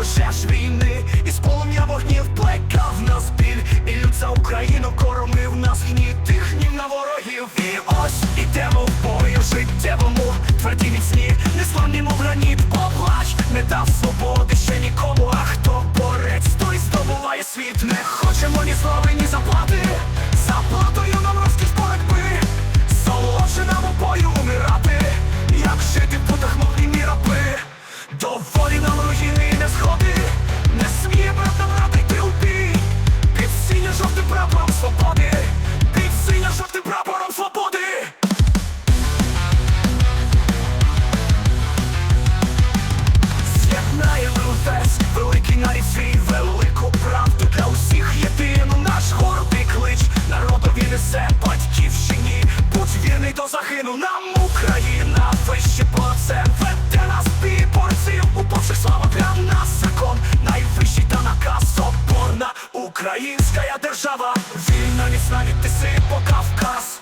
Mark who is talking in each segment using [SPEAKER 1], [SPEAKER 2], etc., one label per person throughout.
[SPEAKER 1] Пожеж війни, Із полум'я вогнів плекав нас біль, і люд за Україну коромив нас гнів. загину нам Україна, вище це веде нас під борців У упавши слава для нас закон, найвищий та наказ Опорна українська держава, вільна міцна ні тиси пока вказ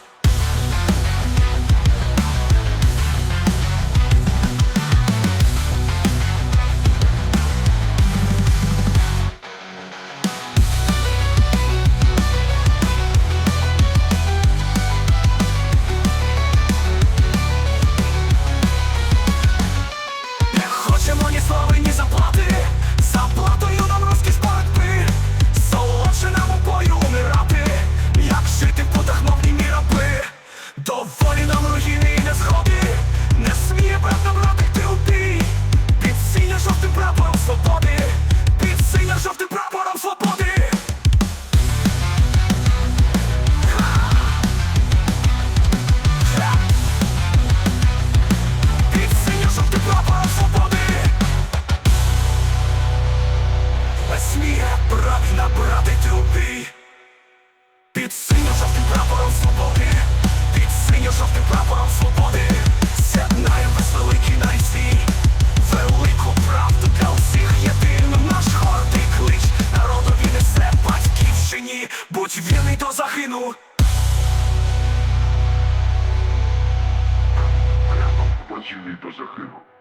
[SPEAKER 1] хто
[SPEAKER 2] загинув. Працює, хто.